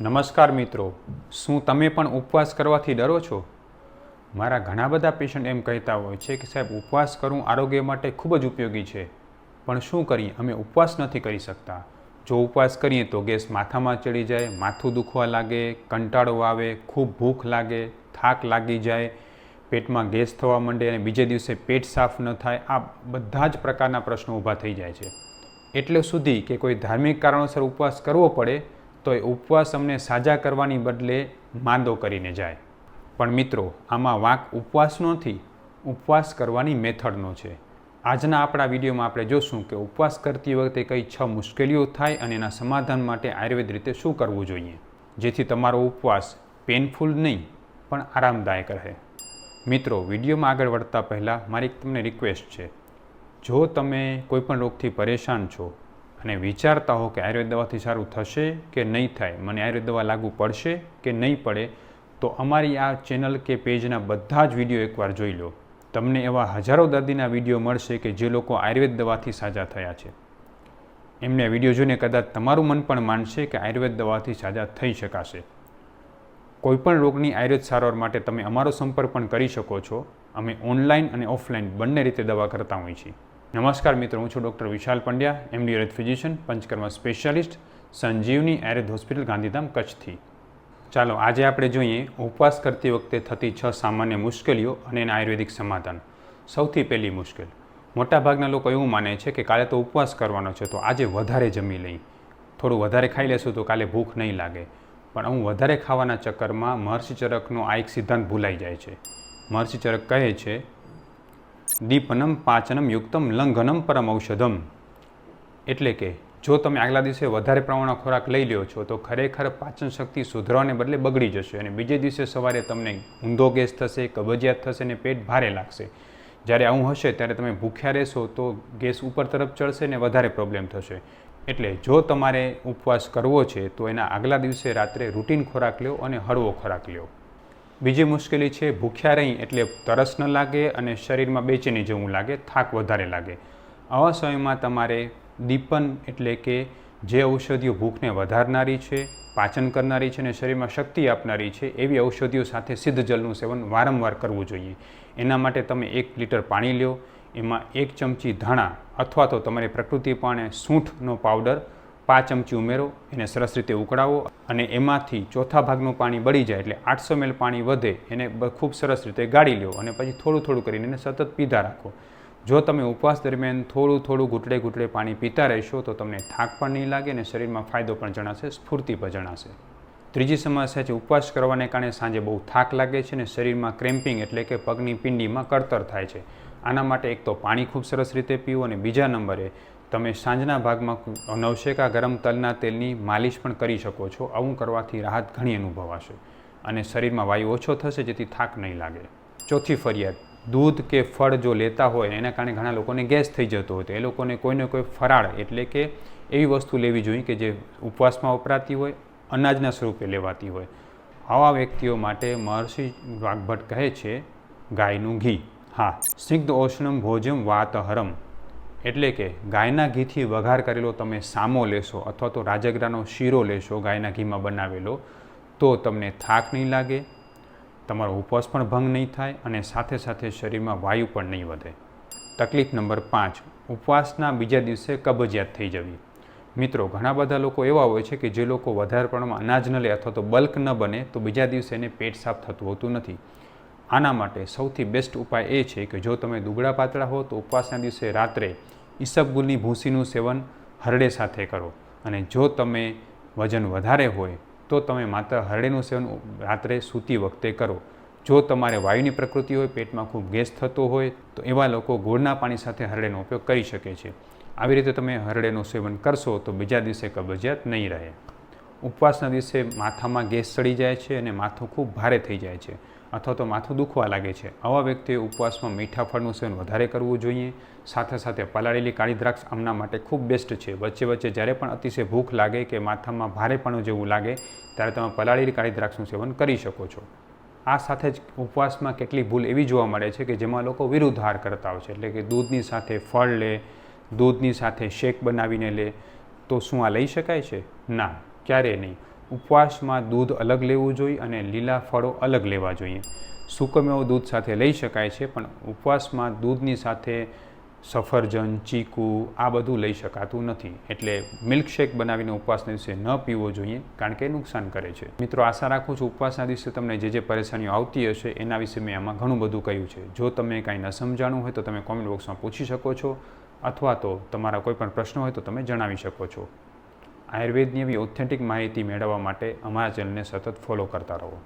નમસ્કાર મિત્રો, શું તમે પણ ઉપવાસ કરવાથી ડરો છો? મારા ઘણા બધા પેશન્ટ એમ કહેતા હોય છે કે, સાહેબ, ઉપવાસ કરવું આરોગ્ય માટે ખૂબ જ ઉપયોગી છે. પણ શું કરીએ? અમે ઉપવાસ નથી કરી શકતા. જો ઉપવાસ કરીએ તો ગેસ માથામાં ચડી જાય, માથું દુખવા લાગે, કંટાળો આવે, ખૂબ ભૂખ લાગે, થાક લાગી જાય, પેટમાં ગેસ થવા માંડે અને બીજે દિવસે પેટ સાફ ન થાય. આ બધા જ પ્રકારના પ્રશ્નો ઊભા થઈ જાય છે. એટલે સુધી કે કોઈ ધાર્મિક કારણોસર ઉપવાસ કરવો પડે તો એ ઉપવાસ અમને સાજા કરવાની બદલે માંદો કરીને જાય. પણ મિત્રો, આમાં વાંક ઉપવાસનો નથી ઉપવાસ કરવાની મેથડનો છે. આજના આપણા વિડીયોમાં આપણે જોશું કે ઉપવાસ કરતી વખતે કઈ છ મુશ્કેલીઓ થાય અને એના સમાધાન માટે આયુર્વેદ રીતે શું કરવું જોઈએ. જેથી તમારો ઉપવાસ પેનફુલ નહીં, પણ આરામદાયક રહે. મિત્રો, વિડીયોમાં આગળ વધતા પહેલાં મારી તમને રિક્વેસ્ટ છે. જો તમે કોઈપણ રોગથી પરેશાન છો અને વિચારતા હો કે આયુર્વેદ દવાથી સારું થશે કે નહીં થાય? મને આયુર્વેદ દવા લાગુ પડશે કે નહીં પડે? તો અમારી આ ચેનલ કે પેજના બધા જ વીડિયો એકવાર જોઈ લો. તમને એવા હજારો દર્દીના વીડિયો મળશે કે જે લોકો આયુર્વેદ દવાથી સાજા થયા છે. એમને વીડિયો જોઈને કદાચ તમારું મન પણ માનશે કે આયુર્વેદ દવાથી સાજા થઈ શકાશે. કોઈપણ રોગની આયુર્વેદ સારવાર માટે તમે અમારો સંપર્ક પણ કરી શકો છો. અમે ઓનલાઈન અને ઓફલાઈન બંને રીતે દવા કરતા હોઈએ છીએ. નમસ્કાર મિત્રો, હું છું doctor Vishal Pandya MD Ayurveda physician Panchakarma specialist Sanjivani Areth hospital Gandhidham, કચ્છથી. ચાલો, આજે આપણે જોઈએ ઉપવાસ કરતી વખતે થતી છ સામાન્ય મુશ્કેલીઓ અને એના આયુર્વેદિક સમાધાન. સૌથી પહેલી મુશ્કેલ. મોટાભાગના લોકો એવું માને છે કે કાલે તો ઉપવાસ કરવાનો છે, તો આજે વધારે જમી લઈ. થોડું વધારે ખાઈ લેશું તો કાલે ભૂખ નહીં લાગે. પણ હું વધારે ખાવાના ચક્કરમાં મહર્ષિ આ એક સિદ્ધાંત ભૂલાઈ જાય છે. મહર્ષિ કહે છે દીપનમ પાચનમ યુક્તમ લંઘનમ પરમ ઔષધમ. એટલે કે જો તમે આગલા દિવસે વધારે પ્રમાણમાં ખોરાક લઈ લ્યો છો, તો ખરેખર પાચન શક્તિ સુધરવાને બદલે બગડી જશે અને બીજે દિવસે સવારે તમને ઊંધો ગેસ થશે, કબજિયાત થશે અને પેટ ભારે લાગશે. જ્યારે આવું હશે, ત્યારે તમે ભૂખ્યા રહેશો, તો ગેસ ઉપર તરફ ચડશે ને વધારે પ્રોબ્લેમ થશે. એટલે જો તમારે ઉપવાસ કરવો છે, તો એના આગલા દિવસે રાત્રે રૂટીન ખોરાક લ્યો અને હળવો ખોરાક લ્યો. બીજી મુશ્કેલી છે, ભૂખ્યા રહી એટલે તરસ ન લાગે અને શરીરમાં બેચેની જેવું લાગે, થાક વધારે લાગે. આવા સમયમાં તમારે દીપન એટલે કે જે ઔષધિઓ ભૂખને વધારનારી છે, પાચન કરનારી છે અને શરીરમાં શક્તિ આપનારી છે, એવી ઔષધિઓ સાથે સિદ્ધ જલનું સેવન વારંવાર કરવું જોઈએ. એના માટે તમે એક લીટર પાણી લ્યો, એમાં એક ચમચી ધાણા અથવા તો તમારી પ્રકૃતિ પાણે સૂંઠનો પાવડર પાંચ ચમચી ઉમેરો, એને સરસ રીતે ઉકળાવો અને એમાંથી ચોથા ભાગનું પાણી બળી જાય એટલે આઠસો મેલ પાણી વધે એને ખૂબ સરસ રીતે ગાળી લો અને પછી થોડું થોડું કરીને એને સતત પીધા રાખો. જો તમે ઉપવાસ દરમિયાન થોડું થોડું ઘૂંટડે ઘૂંટડે પાણી પીતા રહેશો તો તમને થાક પણ નહીં લાગે અને શરીરમાં ફાયદો પણ જણાશે, સ્ફૂર્તિ પણ જણાશે. ત્રીજી સમસ્યા છે ઉપવાસ કરવાને કારણે સાંજે બહુ થાક લાગે છે અને શરીરમાં ક્રેમ્પિંગ એટલે કે પગની પિંડીમાં કળતર થાય છે. આના માટે એક તો પાણી ખૂબ સરસ રીતે પીવું અને બીજા નંબરે તમે સાંજના ભાગમાં નવશેકા ગરમ તલના તેલની માલિશ પણ કરી શકો છો. આવું કરવાથી રાહત ઘણી અનુભવાશે અને શરીરમાં વાયુ ઓછો થશે, જેથી થાક નહીં લાગે. ચોથી ફરિયાદ, દૂધ કે ફળ જો લેતા હોય, એના કારણે ઘણા લોકોને ગેસ થઈ જતો હોય, તો એ લોકોને કોઈને કોઈ ફરાળ એટલે કે એવી વસ્તુ લેવી જોઈએ કે જે ઉપવાસમાં વપરાતી હોય, અનાજના સ્વરૂપે લેવાતી હોય. આવા વ્યક્તિઓ માટે મહર્ષિ વાઘભટ્ટ કહે છે, ગાયનું ઘી. હા સિગ્ધ ઓષ્ણમ ભોજમ વાતહરમ. એટલે કે ગાયના ઘીથી વઘાર કરેલો તમે સામો લેશો અથવા તો રાજગરાનો શીરો લેશો ગાયના ઘીમાં બનાવેલો, તો તમને થાક નહીં લાગે, તમારો ઉપવાસ પણ ભંગ નહીં થાય અને સાથે સાથે શરીરમાં વાયુ પણ નહીં વધે. તકલીફ નંબર પાંચ, ઉપવાસના બીજા દિવસે કબજિયાત થઈ જવી. મિત્રો, ઘણા બધા લોકો એવા હોય છે કે જે લોકો વધારે પ્રમાણમાં અનાજ ન લે અથવા તો બલ્ક ન બને, તો બીજા દિવસે એને પેટ સાફ થતું હોતું નથી. આના માટે સૌથી બેસ્ટ ઉપાય એ છે કે જો તમે દુબળા પાતળા હો તો ઉપવાસના દિવસે રાત્રે ઈસબગુલની ભૂસીનું સેવન હરડે સાથે કરો. અને જો તમે વજન વધારે હોય તો તમે માત્ર હરડેનું સેવન રાત્રે સૂતી વખતે કરો. જો તમારે વાયુની પ્રકૃતિ હોય, પેટમાં ખૂબ ગેસ થતો હોય, તો એવા લોકો ગોળના પાણી સાથે હરડેનો ઉપયોગ કરી શકે છે. આવી રીતે તમે હરડેનું સેવન કરશો તો બીજા દિવસે કબજિયાત નહીં રહે. ઉપવાસના દિવસે માથામાં ગેસ ચડી જાય છે અને માથું ખૂબ ભારે થઈ જાય છે. અથવા તો માથું દુખવા લાગે છે. આવા વ્યક્તિએ ઉપવાસમાં મીઠા ફળનું સેવન વધારે કરવું જોઈએ. સાથે સાથે પલાળેલી કાળી દ્રાક્ષ આમના માટે ખૂબ બેસ્ટ છે. વચ્ચે વચ્ચે જ્યારે પણ અતિશય ભૂખ લાગે કે માથામાં ભારેપણું જેવું લાગે, ત્યારે તમે પલાળેલી કાળી દ્રાક્ષનું સેવન કરી શકો છો. આ સાથે જ ઉપવાસમાં કેટલી ભૂલ એવી જોવા મળે છે કે જેમાં લોકો વિરુદ્ધ આહાર કરતા હોય છે. એટલે કે દૂધની સાથે ફળ લે, દૂધની સાથે શેક બનાવીને લે. તો શું આ લઈ શકાય છે? ના, ક્યારેય નહીં. ઉપવાસમાં દૂધ અલગ લેવું જોઈએ અને લીલા ફળો અલગ લેવા જોઈએ. સૂકમેવો દૂધ સાથે લઈ શકાય છે, પણ ઉપવાસમાં દૂધની સાથે સફરજન, ચીકુ આ બધું લઈ શકાતું નથી. એટલે મિલ્કશેક બનાવીને ઉપવાસના દિવસે ન પીવો જોઈએ, કારણ કે નુકસાન કરે છે. મિત્રો, આશા રાખું છું ઉપવાસના દિવસે તમને જે જે પરેશાનીઓ આવતી હશે, એના વિશે મેં આમાં ઘણું બધું કહ્યું છે. જો તમે કાંઈ ન સમજાણું હોય તો તમે કોમેન્ટ બોક્સમાં પૂછી શકો છો, અથવા તો તમારા કોઈ પણ પ્રશ્ન હોય તો તમે જણાવી શકો છો. આયુર્વેદની એવી ઓથેન્ટિક માહિતી મેળવવા માટે અમારા ચેનલને સતત ફોલો કરતા રહો.